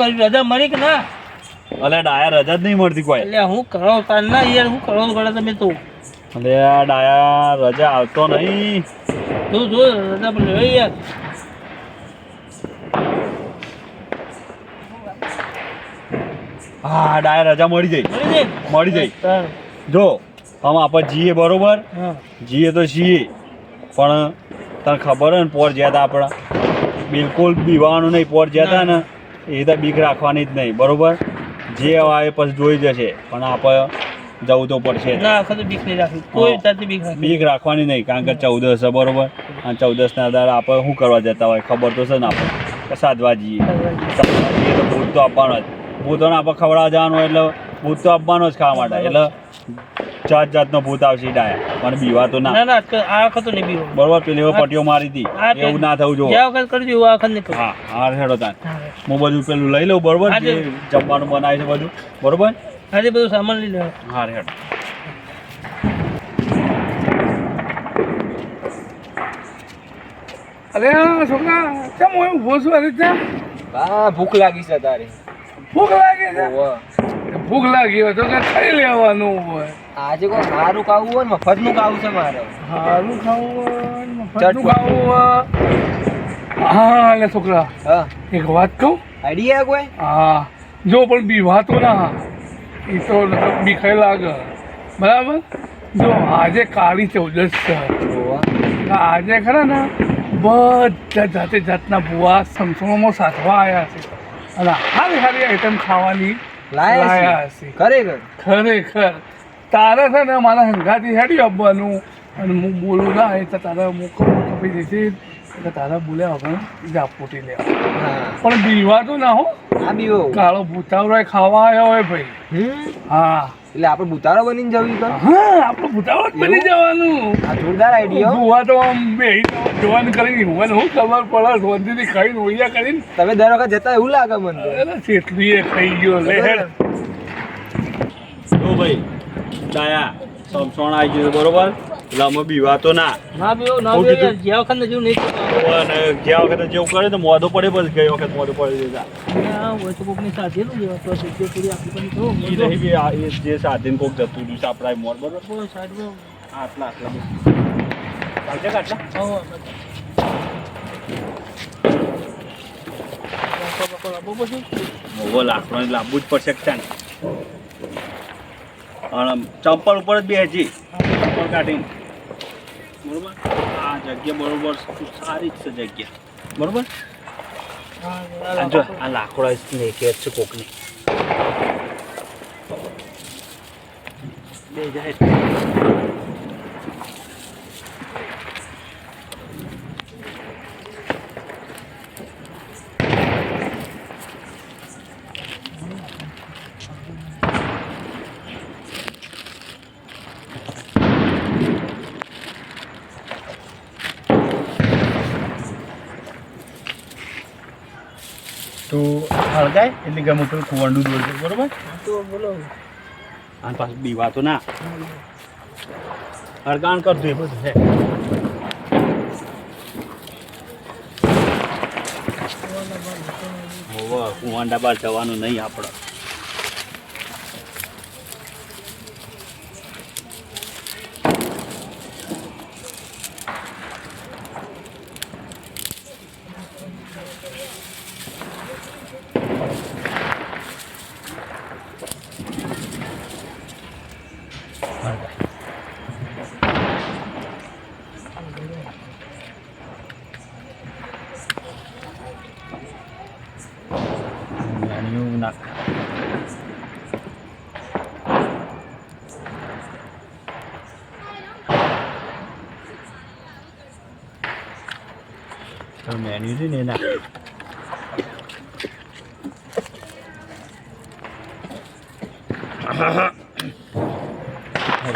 કર્યું રજા મળી કે ના? અલે ડાયા રજા જ નહીં મળતી કોઈ. એટલે હું કરો તાર ના યાર હું કરો કરો તમે તો. અલે ડાયા રજા આવતો નહીં. તું જો રજા પર લે યાર. હા ડાયા રજા મળી જાય મળી તાર. જો આમ આપણે જીએ બરોબર? જીએ તો છીએ. પણ તને ખબર હે ને પોર જ્યાં તા આપણા. બિલકુલ બીવાનું નહીં પોર જ્યાં હતા ને. એ તો બીક રાખવાની જ નહીં બરોબર? જે આવે પછી જોઈ જશે પણ આપણે જવું તો પડશે. ના તો બીક નહીં રાખી કોઈ જાતની બીક બીક રાખવાની નહીં કારણ કે ચૌદસ છે બરોબર? અને ચૌદસના આધારે આપણે શું કરવા જતા હોય ખબર તો છે ને આપણે સાધવા જઈએ સાધવા જઈએ તો ભૂત તો આપવાનો જ. ભૂતોને આપણે ખવડાવવા જવાનું હોય એટલે ભૂત તો આપવાનો જ ખાવા માટે. એટલે જાત જાતનો ભૂત આવશે ડાયા. પણ બીવા તો ના. ના ના આ વખત તો નહીં બીવો. બરોબર પેલી વખત પટીઓ મારી હતી એવું ના થવું જોઈએ આ વખત કરજો એવું આ વખત નહીં હા હા હેડો તાન હું બધું પેલું લઈ લઉં બરોબર? જે જમવાનું બનાવે છે બધું. બરોબર? આજે બધું સામાન લઈ લેવા હા હેડો. અરે છોકરા કેમ હું ઊભો છું અરે ત્યાં? હા ભૂખ લાગી છે તારી. ભૂખ લાગી છે? ભૂખ લાગી હોય તો કઈ ખાઈ લેવાનું હોય. આજે કોઈ સારું ખાવું હોય મફતનું ખાવું છે મારે. સારું ખાવું હોય મફતનું ખાવું હોય. હા એટલે છોકરા હા. એક વાત કહું? આઈડિયા કોઈ? હા. જો પણ બીવાતો ના એ તો બીખાય લાગે. બરાબર? જો આજે કાળી ચૌદસ છે. આજે ખરા ને બધા જાતે જાતના ભૂવા સમસમોમાં સાધવા આવ્યા છે. અને સારી સારી આઈટમ ખાવાની લાયા છે. ખરેખર? ખરેખર. તારે છે ને મારા હંગાથી હેડી આપવાનું અને હું બોલું ના એ તો તારે હું કપી જઈશ એટલે તારે બોલ્યા વગર જાપોટી લેવા હા. પણ બીવા તો ના હો. આ બીવો. કાળો ભૂતાવરો ખાવા આવ્યો હોય ભાઈ. હા. એટલે આપણે ભૂતારો બનીને જવું તો? હા આપણે ભૂતાવરો જ બની જવાનું. આ જોરદાર આઈડિયા હોવા તો આમ બે જોવાન કરીને મને શું ખબર પડે શાંતિથી ખાઈને ઓળિયા કરીને. તમે દર વખત જતા એવું લાગે મને એટલે એ ખાઈ ગયો લે હેડ. જો ભાઈ. ડાયા સમસણ આવી ગયું બરોબર? એટલે અમે બીવાતો ના. ના બીવો ના બીવો કીધું? વખત જેવું નહીં ગયા વખતે જેવું કરે તો મોઢો પડે પછી ગઈ વખત મોઢો પડે છે જ સાધન કોક જતું રહ્યું સાપડા મોર બરોબર? આટલા આટલા. કાઢશે કે આટલા? આવો આપણે. બાપા બાપા લાવવો પડશે. મોવો લાકડો લાવવું જ પડશે ચંપલ ઉપર જ બેસી. ચંપલ કાઢીને. બરોબર? આ જગ્યા બરોબર સારી જ છે જગ્યા. બરોબર? જો, આ લાકડા ને કે છે કોકની. બે જાય તો હળગાય એટલે ગમે પેલું કુવાંડું છે બરોબર? તો બોલો. અને પાછું બીવા તો ના. હળગાણ કરજો એ બધું છે કુવાંડા બાર જવાનું. નહીં આપણે મેન્યુ નાખ મેન્યુ છે ને એ નાખ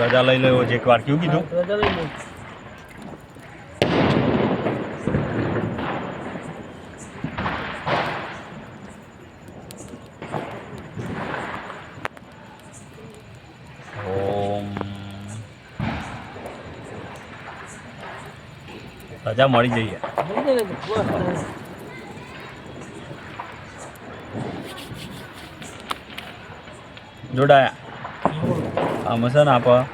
રજા લઈ લો એક વાર કેવું કીધું? રજા લઈ. રજા મળી જઈએ. જોડાયા. આમાં છે ને આપણે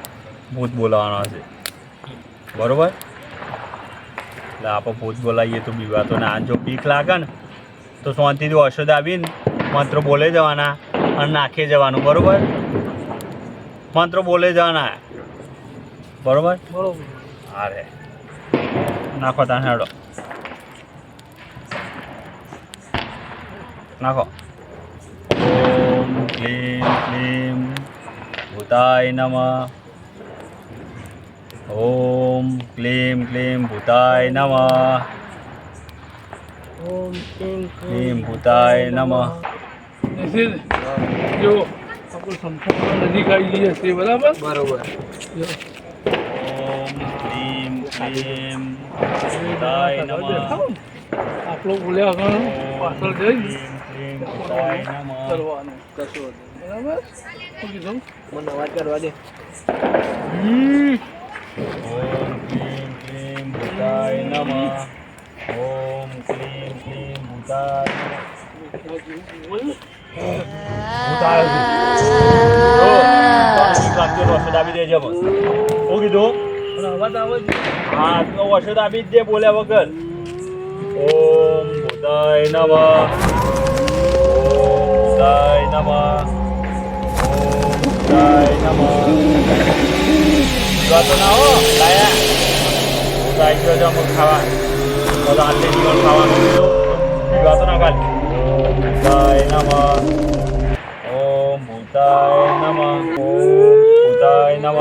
ભૂત બોલાવાનો છે. બરોબર? એટલે આપણે ભૂત બોલાવીએ તો બીવા તો આ જો પીક લાગે ને તો શાંતિથી ઔષધ આવીને મંત્ર બોલે જવાના અને નાખી જવાનું. બરોબર? મંત્ર બોલે જવાના. બરોબર? બરોબર. અરે નાખો તાને હેડો. નાખો ઓમ ક્લીમ ક્લીમ ભૂતાય નમઃ ઓમ ક્લીમ ક્લીમ ભૂતાય નમઃ ઓમ ક્લીમ ક્લીમ ભૂતાય નમઃ નિશિત જો આપણું સંપૂર્ણ નજીક આવી ગઈ હશે બરાબર બરોબર જો ઓમ ક્લીમ ક્લીમ ભૂતાય નમઃ આપણો બોલ્યા વગર પાછળ જઈ કરવાનું કશું બરાબર શું કીધું મને અવાજ કરવા દે ઓમ ક્લીમ ક્લીમ ભૂતાય નમઃ ઓમ ક્લીમ ક્લીમ ભૂતાય વગર ઓમ ભૂતાય નમઃ. ભૂતાય નમઃ ઓમ ભૂતાય નમઃ પીવા તો ના હો લાયા ભૂતાય ગયો છે અમુક ખાવા તો આટલે દિવસ ખાવાનું કીધું પીવા તો ના ઓમ ભૂતાય નમઃ ઓમ ભૂતાય નમઃ ઓમ ભૂતાય નમઃ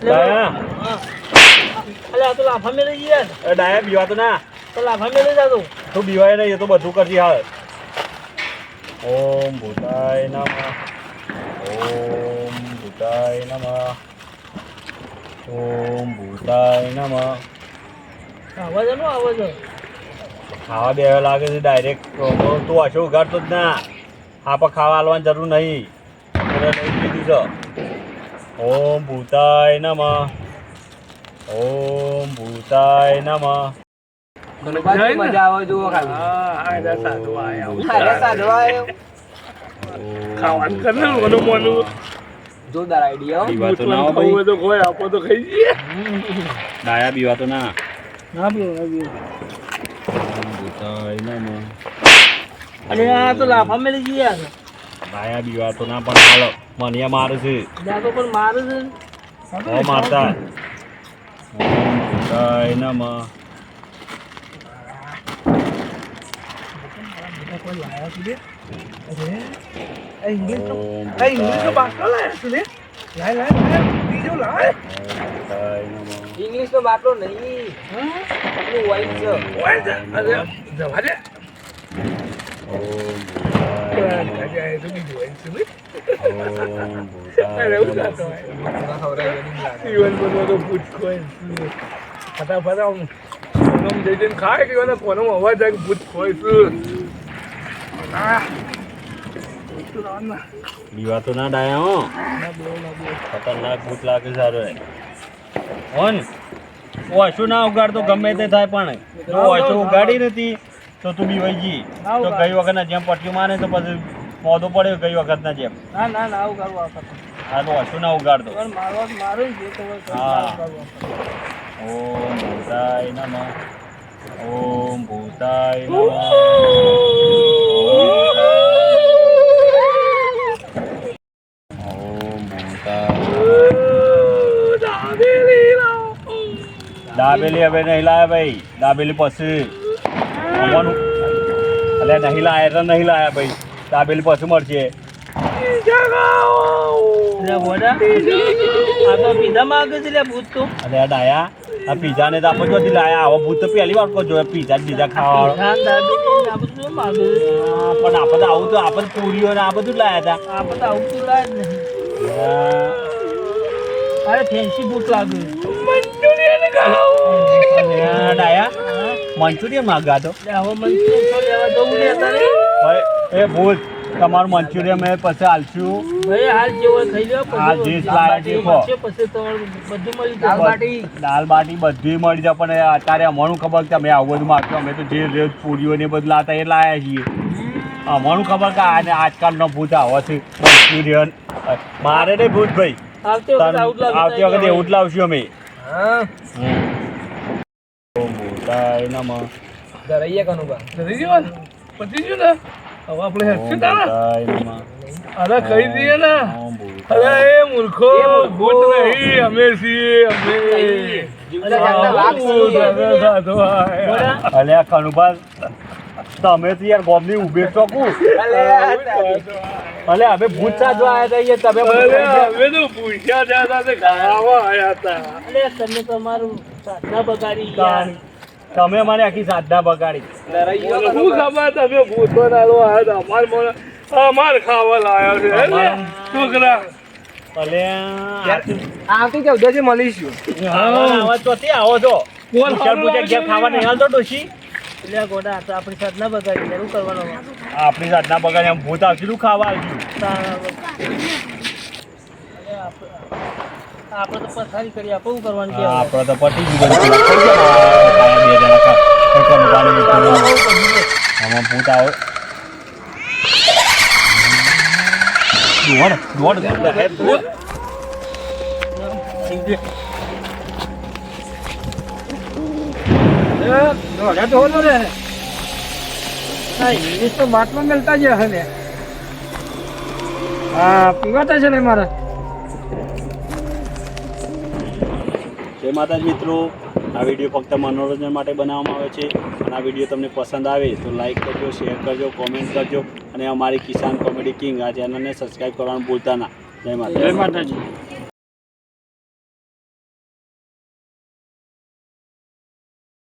લાયા હા અલે આ તો લાફા યાર એ ડાયા બીવા તો ના તો લાફા મેલે જાતો તું બીવાય નહીં એ તો બધું કરતી હાલ. ઓમ ભૂતાય નમઃ. ઓમ ભૂતાય નમઃ. ઓમ ભૂતાય નમઃ. આવાજ એનો આવાજ ખાવા બે લાગે છે ડાયરેક્ટ તું હશો ઉગાડતો જ ના. આપણે ખાવા હાલવાની જરૂર નહીં. કીધું છે. ઓમ ભૂતાય નમઃ. ઓમ ભૂતાય નમઃ. જાય ને? મજા આવે જુઓ ખાલી. હા હા. સાધુ આયા અરે સાધવા ખાવાનું કરે ને મોનું જોરદાર આઈડિયા બીવા તો ના ભાઈ. તો કોઈ આપો તો ખાઈ જઈએ. ડાયા બીવા તો ના. ના પીવો ના પીવો ઓમ ભૂતાય નમઃ અરે આ તો લાફા મેલે યાર ડાયા બીવા તો ના પણ હાલો મને મારે છે. તો પણ મારે છે. ઓ મારતા. નમઃ કોઈ લાયા છે બે અરે આ ઇંગ્લિશ તો ઓમ આ ઇંગ્લિશ તો ભૂતાય બાકા લાયા છે બે લાય લાય લાય બીજો લાય ભૂતાય નમઃ ઇંગ્લિશ નો બાટલો નહીં આપણું વાઈટ છે ઓય જા, અરે જવા દે ઓમ ભૂતાય નમઃ જાય તો બીજું હોય છે ને. ઓમ ભૂતાય અરે એવું ના નમઃ થવાય. એમાં ખવડાવી દેવાની લાગે. જીવન બધું તો ભૂત ખોય છે. ફટાફટ આમ કોનમ જઈ જઈને ખાય કે કોને કોનમ અવાજ આવે કે ભૂત ખોય છે આ. ભૂત તો ના ના. બીવા તો ના ડાયા હો. ખતરનાક ભૂત લાગે સારો ઓન ઓછું ના ઉગાડતો ગમે તે થાય પણ. જો ઓછું ઉગાડી નથી તો તું બીવાઈ ગઈ. તો. ગઈ વખતના જેમ પટ્ટીઓ મારે તો પછી પોદો પડ્યો ગઈ વખતના જેમ. ના ના ના આપણે આ તો ઓછું ના ઉગાડતો. મારવા મારું જ તો હા. ઓમ ભૂતાય નમઃ. ઓમ ભૂતાય નમઃ. દાબેલી હવે નહીં લાયા ભાઈ. દાબેલી પછી આવવાનું અલે નહીં લાયા એટલે નહીં લાયા ભાઈ. દાબેલી પછી મળશે. બીજા ખાઓ. એટલે બોડા આ તો પીધા માંગે છે લે ભૂત તો. અલે આ પીઝા ને તો આપણે જોથી લાયા. આવો ભૂત તો પહેલી વાર કોઈ પીઝા બીજા ખાવા પણ આપણે આવું તો આપણે પૂરીઓ ને આ બધું જ લાયા હતા. આપણે તો આવું તો લાય જ નહીં. અરે ફેન્સી બૂટ લાગે. ડાયા મંચુરિયન માગા તો એ ભૂત તમારું મંચુરિયન મેં પછી હાલશું ભાઈ. હાલ જેવો હોય ખાઈ લ્યો હાલ લાયા છે પછી પછી બધું મળી દાલ બાટી દાલ બાટી બધી મળી જાય પણ અત્યારે અમારું ખબર કે અમે આવું બધું માગતું અમે તો જે રેજ પૂરીઓ ને બધું લાતા એ લાયા છીએ અમારું ખબર કે આને આજકાલનો ભૂત આવો છે મંચુરિયન મારે નહીં ભૂત ભાઈ આવતી વખતે એવું જ લાવશું અમે. હા ઓ મોટા એનામાં ધરાઈએ કનુભા ધરી ને પતી ગયું ને હવે આપણે હેઠી તારા અરે કહી દઈએ ને. અરે એ મૂર્ખો. ભૂત નહીં અમે છીએ અમે. અલ્યા કનુભા તમે તો યાર ગોમની ઉભે ચોકું અલે હવે ભૂત સાધવા આવ્યા હતા તમે બધું તો ત્યાં હતા તે ખાવા આયા હતા. અલે તમે તમારું સાધના બગાડી યાર તમે મને આખી સાધના બગાડી. શું ખબર તમે ભૂતો નાલો આયા હતા અમાર મને અમાર ખાવા લાયા છે હે ને? છોકરા. અલે આવતી ચૌદસે મળીશું. તો ચોથી આવો છો. કોણ પૂછ્યા ઘેર ખાવા નહીં આવતો ડોશી. એટલે ગોડા તો આપણી સાધના બગાડી શું કરવાનું આપણી સાધના બગાડી આમ ભૂત આવશે શું ખાવા આવ્યું આપણે તો પથારી કરી આપો શું કરવાનું કે આપણે તો પટી ગયું ભૂત આવો. દોડ દોડ દોડ. તો રે હા ઇંગ્લિશ તો બાટમાં મેલતા જ હશે હા પીવાતા છે ને મારા. જય માતાજી મિત્રો આ વીડિયો ફક્ત મનોરંજન માટે બનાવવામાં આવે છે. અને આ વીડિયો તમને પસંદ આવે તો લાઈક કરજો શેર કરજો કોમેન્ટ કરજો. અને અમારી કિસાન કોમેડી કિંગ આ ચેનલને સબસ્ક્રાઈબ કરવાનું ભૂલતા ના. જય માતા જય માતાજી.